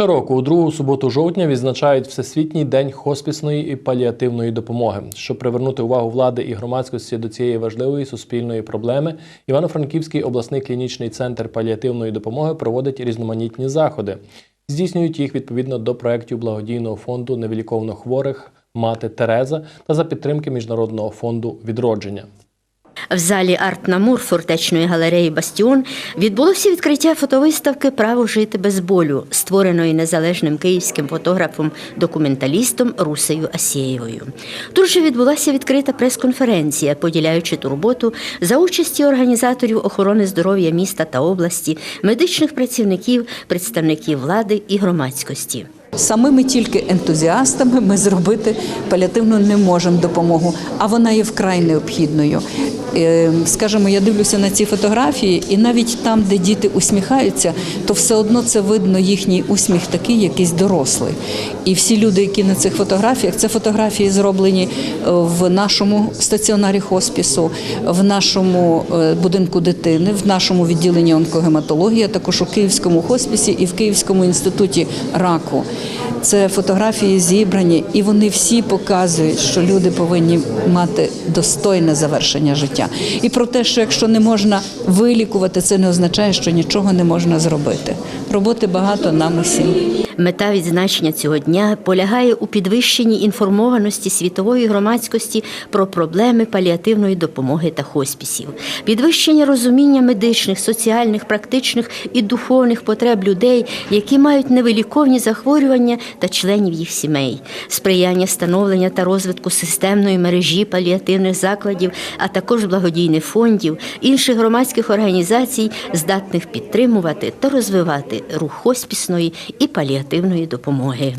Щороку, у другу суботу жовтня, відзначають Всесвітній день хоспісної і паліативної допомоги. Щоб привернути увагу влади і громадськості до цієї важливої суспільної проблеми, Івано-Франківський обласний клінічний центр паліативної допомоги проводить різноманітні заходи. Здійснюють їх відповідно до проєктів благодійного фонду невиліковно хворих мати Тереза та за підтримки Міжнародного фонду відродження. В залі Арт-Намур фортечної галереї Бастіон відбулося відкриття фотовиставки Право жити без болю, створеної незалежним київським фотографом-документалістом Русею Асєєвою. Тут же відбулася відкрита прес-конференція, поділяючи турботу за участі організаторів охорони здоров'я міста та області, медичних працівників, представників влади і громадськості. Самими тільки ентузіастами ми зробити паліативну не можемо допомогу, а вона є вкрай необхідною. Е, Скажімо, я дивлюся на ці фотографії, і навіть там, де діти усміхаються, то все одно це видно їхній усміх такий, якийсь дорослий. І всі люди, які на цих фотографіях, це фотографії зроблені е, в нашому стаціонарі хоспісу, в нашому е, будинку дитини, в нашому відділенні онкогематології, а також у Київському хоспісі і в Київському інституті раку. Це фотографії зібрані, і вони всі показують, що люди повинні мати достойне завершення життя. І про те, що якщо не можна вилікувати, це не означає, що нічого не можна зробити. Роботи багато нам усім. Мета відзначення цього дня полягає у підвищенні інформованості світової громадськості про проблеми паліативної допомоги та хоспісів, підвищення розуміння медичних, соціальних, практичних і духовних потреб людей, які мають невиліковні захворювання та членів їх сімей, сприяння становлення та розвитку системної мережі паліативних закладів, а також благодійних фондів, інших громадських організацій, здатних підтримувати та розвивати рух хоспісної і паліативної допомоги.